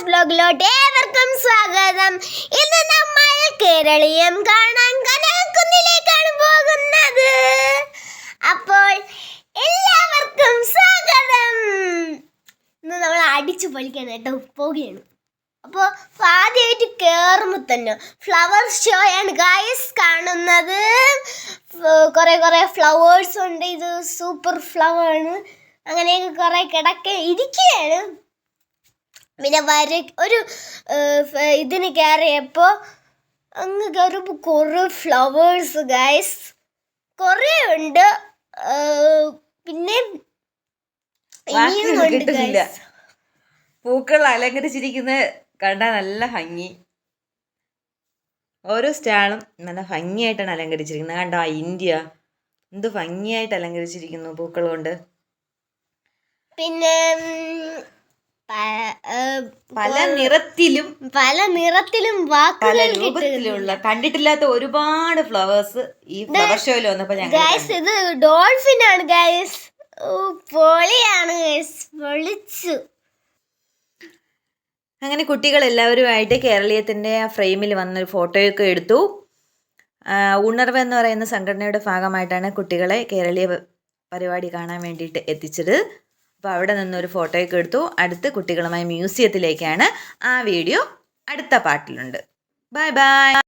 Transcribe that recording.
ഷാസ് ബ്ലോഗിലോട്ട് ഏവർക്കും സ്വാഗതം. ഇന്ന് നമ്മൾ കേരളീയം കാണാൻ കനകക്കുന്നിലേക്കാണ് പോകുന്നത്. അപ്പോൾ എല്ലാവർക്കും സ്വാഗതം. ഇന്ന് നമ്മൾ അടിച്ചു പൊളിക്കണം കേട്ടോ പോവുകയാണ്. അപ്പോൾ ആദ്യമായിട്ട് കയറുമ്പോൾ തന്നെ ഫ്ലവർ ഷോ ആണ് ഗായസ് കാണുന്നത്. കുറേ കുറേ ഫ്ലവേഴ്സ് ഉണ്ട്. ഇത് സൂപ്പർ ഫ്ലവർ ആണ്. അങ്ങനെയൊക്കെ കുറേ കിടക്ക ഇരിക്കുകയാണ്. പിന്നെ വര ഒരു ഇതിന് കയറിയപ്പോൾ അങ്ങ് കയറുമ്പോൾ കുറേ ഫ്ലവേഴ്സ് ഗൈസ് കുറേ ഉണ്ട്. പിന്നെ ഇനിയും ഉണ്ട് കിട്ടുന്നില്ല. പൂക്കൾ അലങ്കരിച്ചിരിക്കുന്ന കണ്ടാൽ നല്ല ഭംഗി. ഓരോ സ്റ്റാളും നല്ല ഭംഗിയായിട്ടാണ് അലങ്കരിച്ചിരിക്കുന്നത്. കണ്ടോ ആ ഇന്ത്യ. എന്ത് ഭംഗിയായിട്ട് അലങ്കരിച്ചിരിക്കുന്നു പൂക്കൾ കൊണ്ട്. പിന്നെ പല നിറത്തിലും പല നിറത്തിലും പല വാക്കുകൾ രൂപത്തിലുള്ള കണ്ടിട്ടില്ലാത്ത ഒരുപാട് ഫ്ലവേഴ്സ് ഈ ഫ്ലവർ ഷോയിൽ വന്നപ്പോ ഞങ്ങൾ ഗൈസ് ഇത് ഡോൾഫിൻ ആണ് ഗൈസ് പൊളിയാണ് ഗൈസ് പൊളിച്ചു. അങ്ങനെ കുട്ടികൾ എല്ലാവരുമായിട്ട് കേരളീയത്തിന്റെ ആ ഫ്രെയിമിൽ വന്നൊരു ഫോട്ടോയൊക്കെ എടുത്തു. ആ, ഉണർവ് എന്ന് പറയുന്ന സംഘടനയുടെ ഭാഗമായിട്ടാണ് കുട്ടികളെ കേരളീയ പ- പരിപാടി കാണാൻ വേണ്ടിയിട്ട് എത്തിച്ചത്. അപ്പോൾ അവിടെ നിന്നൊരു ഫോട്ടോയൊക്കെ എടുത്തു. അടുത്ത് കുട്ടികളുമായി മ്യൂസിയത്തിലേക്കാണ് ആ വീഡിയോ അടുത്ത പാട്ടിലുണ്ട്. Bye bye.